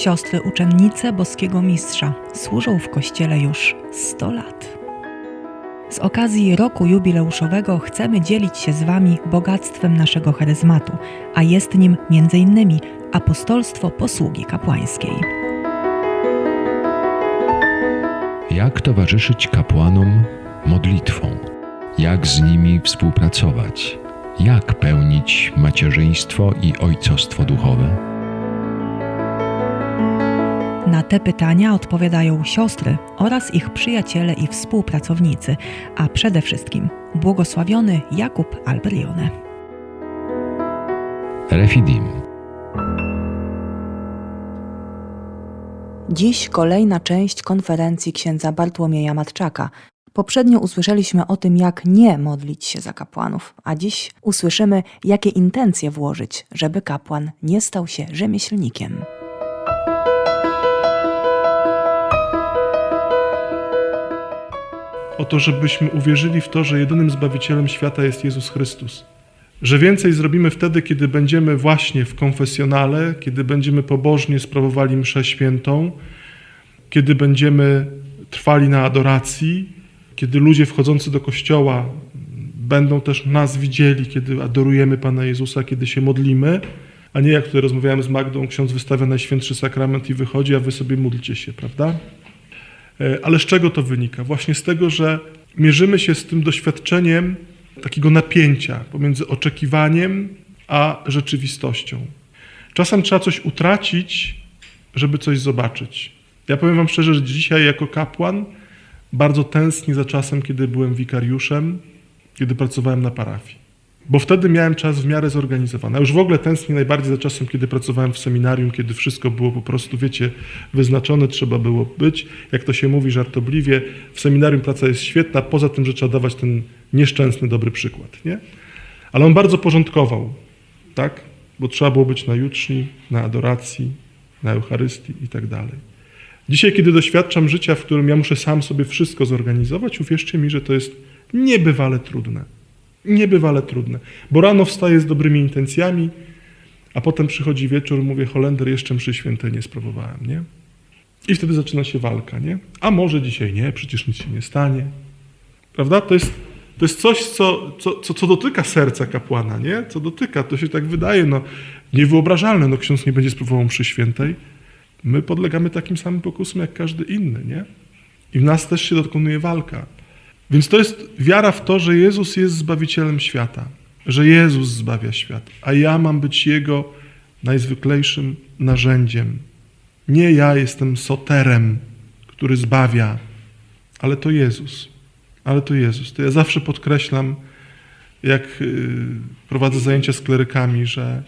Siostry uczennice boskiego mistrza służą w kościele już 100 lat. Z okazji roku jubileuszowego chcemy dzielić się z Wami bogactwem naszego charyzmatu, a jest nim m.in. apostolstwo posługi kapłańskiej. Jak towarzyszyć kapłanom modlitwą? Jak z nimi współpracować? Jak pełnić macierzyństwo i ojcostwo duchowe? Na te pytania odpowiadają siostry oraz ich przyjaciele i współpracownicy, a przede wszystkim błogosławiony Jakub Albrione. Refidim. Dziś kolejna część konferencji księdza Bartłomieja Matczaka. Poprzednio usłyszeliśmy o tym, jak nie modlić się za kapłanów, a dziś usłyszymy, jakie intencje włożyć, żeby kapłan nie stał się rzemieślnikiem. O to, żebyśmy uwierzyli w to, że jedynym Zbawicielem świata jest Jezus Chrystus. Że więcej zrobimy wtedy, kiedy będziemy właśnie w konfesjonale, kiedy będziemy pobożnie sprawowali mszę świętą, kiedy będziemy trwali na adoracji, kiedy ludzie wchodzący do kościoła będą też nas widzieli, kiedy adorujemy Pana Jezusa, kiedy się modlimy, a nie jak tutaj rozmawiałem z Magdą, ksiądz wystawia Najświętszy Sakrament i wychodzi, a wy sobie módlcie się, prawda? E, Ale z czego to wynika? Właśnie z tego, że mierzymy się z tym doświadczeniem takiego napięcia pomiędzy oczekiwaniem a rzeczywistością. Czasem trzeba coś utracić, żeby coś zobaczyć. Ja powiem Wam szczerze, że dzisiaj jako kapłan bardzo tęsknię za czasem, kiedy byłem wikariuszem, kiedy pracowałem na parafii. Bo wtedy miałem czas w miarę zorganizowany. A już w ogóle tęsknię najbardziej za czasem, kiedy pracowałem w seminarium, kiedy wszystko było po prostu, wiecie, wyznaczone, trzeba było być. Jak to się mówi żartobliwie, w seminarium praca jest świetna, poza tym, że trzeba dawać ten nieszczęsny, dobry przykład, nie? Ale on bardzo porządkował, tak? Bo trzeba było być na juczni, na adoracji, na Eucharystii i tak dalej. Dzisiaj, kiedy doświadczam życia, w którym ja muszę sam sobie wszystko zorganizować, uwierzcie mi, że to jest niebywale trudne niebywale trudne. Bo rano wstaję z dobrymi intencjami, a potem przychodzi wieczór, mówię, Holender, jeszcze mszy świętej nie sprawowałem, nie? I wtedy zaczyna się walka, nie? A może dzisiaj nie, przecież nic się nie stanie. Prawda? To jest, to jest coś, co, co, co, co dotyka serca kapłana, nie? Co dotyka, to się tak wydaje, no niewyobrażalne, no ksiądz nie będzie spróbował mszy świętej. My podlegamy takim samym pokusom jak każdy inny, nie? I w nas też się dokonuje walka. Więc to jest wiara w to, że Jezus jest Zbawicielem świata, że Jezus zbawia świat, a ja mam być Jego najzwyklejszym narzędziem. Nie ja jestem soterem, który zbawia, ale to Jezus. Ale to Jezus. To ja zawsze podkreślam, jak y, prowadzę zajęcia z klerykami, że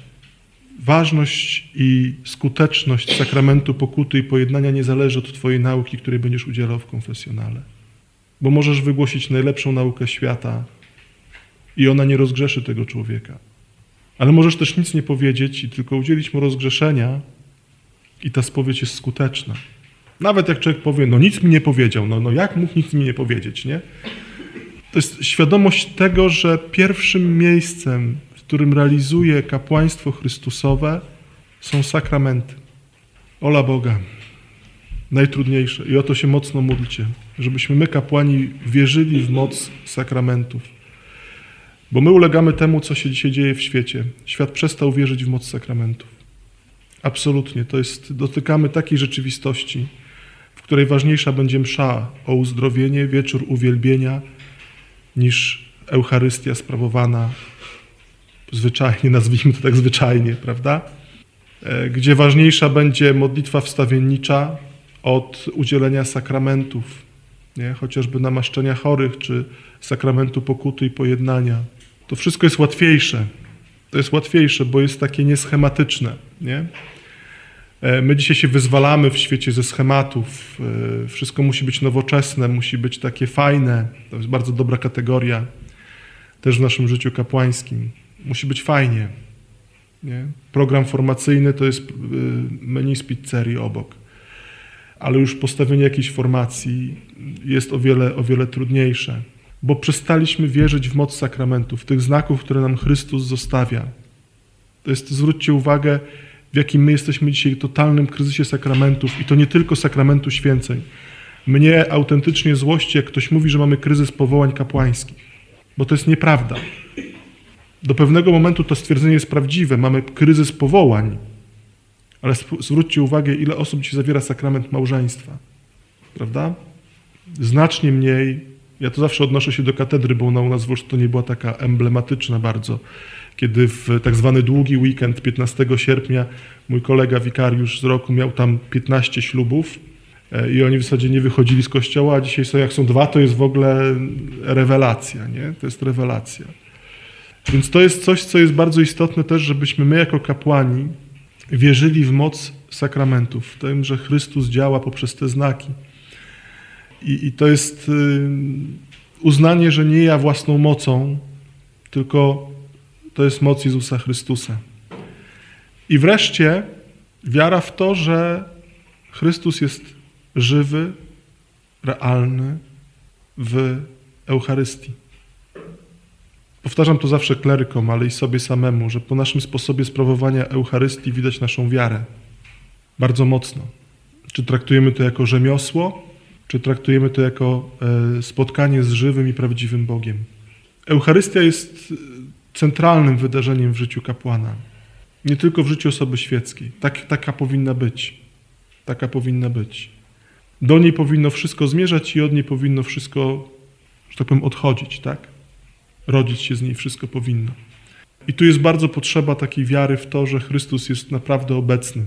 ważność i skuteczność sakramentu pokuty i pojednania nie zależy od Twojej nauki, której będziesz udzielał w konfesjonale bo możesz wygłosić najlepszą naukę świata i ona nie rozgrzeszy tego człowieka. Ale możesz też nic nie powiedzieć i tylko udzielić mu rozgrzeszenia i ta spowiedź jest skuteczna. Nawet jak człowiek powie, no nic mi nie powiedział, no, no jak mógł nic mi nie powiedzieć, nie? To jest świadomość tego, że pierwszym miejscem, w którym realizuje kapłaństwo Chrystusowe są sakramenty. Ola Boga najtrudniejsze. I o to się mocno módlcie, żebyśmy my, kapłani, wierzyli w moc sakramentów. Bo my ulegamy temu, co się dzisiaj dzieje w świecie. Świat przestał wierzyć w moc sakramentów. Absolutnie. To jest, dotykamy takiej rzeczywistości, w której ważniejsza będzie msza o uzdrowienie, wieczór uwielbienia, niż Eucharystia sprawowana zwyczajnie, nazwijmy to tak zwyczajnie, prawda? E, gdzie ważniejsza będzie modlitwa wstawiennicza, od udzielenia sakramentów, nie? chociażby namaszczenia chorych, czy sakramentu pokuty i pojednania. To wszystko jest łatwiejsze. To jest łatwiejsze, bo jest takie nieschematyczne. Nie? E, my dzisiaj się wyzwalamy w świecie ze schematów. E, wszystko musi być nowoczesne, musi być takie fajne. To jest bardzo dobra kategoria też w naszym życiu kapłańskim. Musi być fajnie. Nie? Program formacyjny to jest e, menu z pizzerii obok ale już postawienie jakiejś formacji jest o wiele, o wiele trudniejsze, bo przestaliśmy wierzyć w moc sakramentów, tych znaków, które nam Chrystus zostawia. To jest, zwróćcie uwagę, w jakim my jesteśmy dzisiaj totalnym kryzysie sakramentów i to nie tylko sakramentu święceń. Mnie autentycznie złości, jak ktoś mówi, że mamy kryzys powołań kapłańskich, bo to jest nieprawda. Do pewnego momentu to stwierdzenie jest prawdziwe. Mamy kryzys powołań, ale zwróćcie uwagę, ile osób dzisiaj zawiera sakrament małżeństwa. Prawda? Znacznie mniej. Ja to zawsze odnoszę się do katedry, bo ona u nas w Olsztynie nie była taka emblematyczna bardzo. Kiedy w tak zwany długi weekend 15 sierpnia mój kolega wikariusz z roku miał tam 15 ślubów e, i oni w zasadzie nie wychodzili z kościoła, a dzisiaj są, jak są dwa, to jest w ogóle rewelacja, nie? To jest rewelacja. Więc to jest coś, co jest bardzo istotne też, żebyśmy my jako kapłani wierzyli w moc sakramentów, w tym, że Chrystus działa poprzez te znaki. I, i to jest y, uznanie, że nie ja własną mocą, tylko to jest moc Jezusa Chrystusa. I wreszcie wiara w to, że Chrystus jest żywy, realny w Eucharystii. Powtarzam to zawsze klerykom, ale i sobie samemu, że po naszym sposobie sprawowania Eucharystii widać naszą wiarę bardzo mocno. Czy traktujemy to jako rzemiosło, czy traktujemy to jako e, spotkanie z żywym i prawdziwym Bogiem. Eucharystia jest e, centralnym wydarzeniem w życiu kapłana. Nie tylko w życiu osoby świeckiej. Tak, taka powinna być. Taka powinna być. Do niej powinno wszystko zmierzać i od niej powinno wszystko, że tak powiem, odchodzić, tak? Rodzić się z niej wszystko powinno. I tu jest bardzo potrzeba takiej wiary w to, że Chrystus jest naprawdę obecny.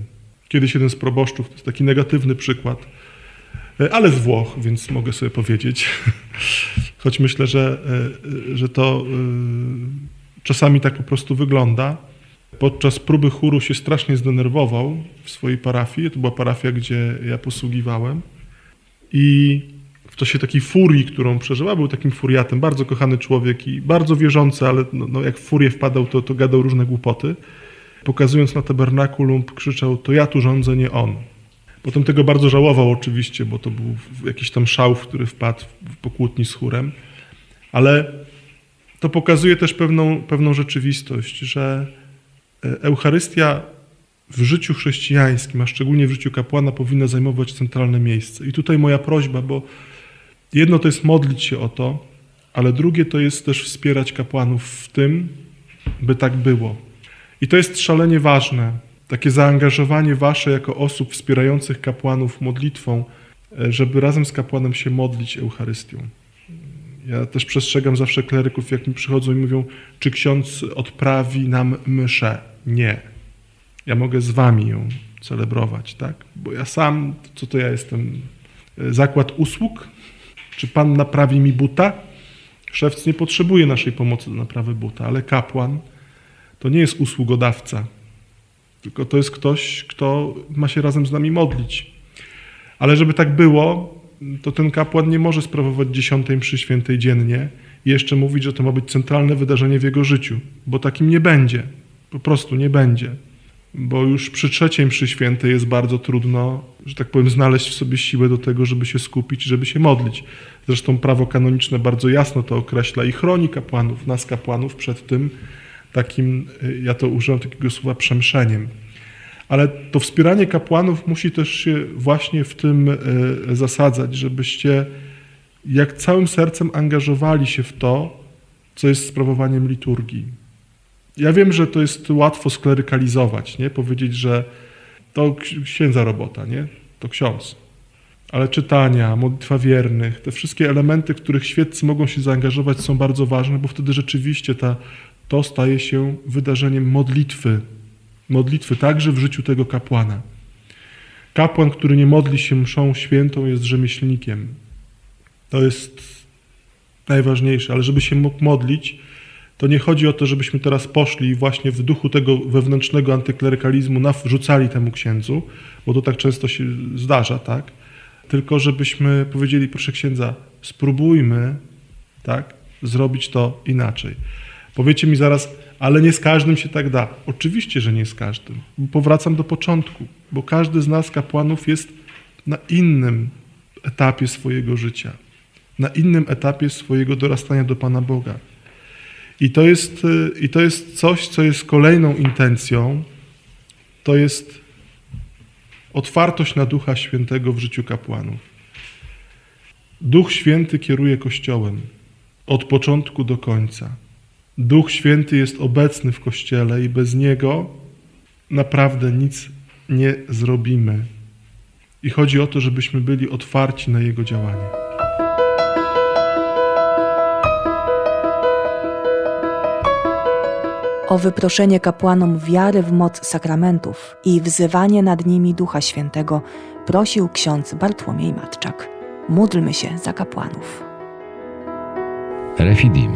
Kiedyś jeden z proboszczów, to jest taki negatywny przykład, e, ale z Włoch, więc mogę sobie powiedzieć, choć myślę, że, e, że to e, czasami tak po prostu wygląda. Podczas próby chóru się strasznie zdenerwował w swojej parafii. To była parafia, gdzie ja posługiwałem. I w czasie takiej furii, którą przeżyła, był takim furiatem, bardzo kochany człowiek i bardzo wierzący, ale no, no jak w furię wpadał, to, to gadał różne głupoty. Pokazując na tabernakulum, krzyczał, to ja tu rządzę, nie on. Potem tego bardzo żałował oczywiście, bo to był jakiś tam szał, w który wpadł po kłótni z chórem. Ale to pokazuje też pewną, pewną rzeczywistość, że e, Eucharystia w życiu chrześcijańskim, a szczególnie w życiu kapłana, powinna zajmować centralne miejsce. I tutaj moja prośba, bo jedno to jest modlić się o to, ale drugie to jest też wspierać kapłanów w tym, by tak było. I to jest szalenie ważne, takie zaangażowanie wasze jako osób wspierających kapłanów modlitwą, e, żeby razem z kapłanem się modlić Eucharystią. Ja też przestrzegam zawsze kleryków, jak mi przychodzą i mówią, czy ksiądz odprawi nam mszę. Nie. Ja mogę z wami ją celebrować, tak? Bo ja sam, co to ja jestem? E, Zakład usług? Czy pan naprawi mi buta? Szewc nie potrzebuje naszej pomocy do naprawy buta, ale kapłan to nie jest usługodawca, tylko to jest ktoś, kto ma się razem z nami modlić. Ale żeby tak było, to ten kapłan nie może sprawować dziesiątej mszy świętej dziennie i jeszcze mówić, że to ma być centralne wydarzenie w jego życiu, bo takim nie będzie. Po prostu nie będzie. Bo już przy trzeciej mszy świętej jest bardzo trudno, że tak powiem, znaleźć w sobie siłę do tego, żeby się skupić, żeby się modlić. Zresztą prawo kanoniczne bardzo jasno to określa i chroni kapłanów, nas kapłanów przed tym takim, ja to użyłem takiego słowa, przemszeniem. Ale to wspieranie kapłanów musi też się właśnie w tym y, zasadzać, żebyście jak całym sercem angażowali się w to, co jest sprawowaniem liturgii. Ja wiem, że to jest łatwo sklerykalizować, nie? Powiedzieć, że to ks- księdza robota, nie? To ksiądz. Ale czytania, modlitwa wiernych, te wszystkie elementy, w których świeccy mogą się zaangażować, są bardzo ważne, bo wtedy rzeczywiście ta, to staje się wydarzeniem modlitwy. Modlitwy także w życiu tego kapłana. Kapłan, który nie modli się mszą świętą, jest rzemieślnikiem. To jest najważniejsze, ale żeby się mógł modlić, to nie chodzi o to, żebyśmy teraz poszli i właśnie w duchu tego wewnętrznego antyklerykalizmu nawrzucali temu księdzu, bo to tak często się zdarza, tak? Tylko żebyśmy powiedzieli, proszę księdza, spróbujmy, tak, zrobić to inaczej. Powiecie mi zaraz, ale nie z każdym się tak da. Oczywiście, że nie z każdym. Powracam do początku, bo każdy z nas, kapłanów, jest na innym etapie swojego życia, na innym etapie swojego dorastania do Pana Boga. I to jest, y, i to jest coś, co jest kolejną intencją to jest otwartość na Ducha Świętego w życiu kapłanów. Duch Święty kieruje Kościołem od początku do końca. Duch Święty jest obecny w Kościele i bez Niego naprawdę nic nie zrobimy. I chodzi o to, żebyśmy byli otwarci na Jego działanie. O wyproszenie kapłanom wiary w moc sakramentów i wzywanie nad nimi Ducha Świętego prosił ksiądz Bartłomiej Matczak. Módlmy się za kapłanów. Refidim.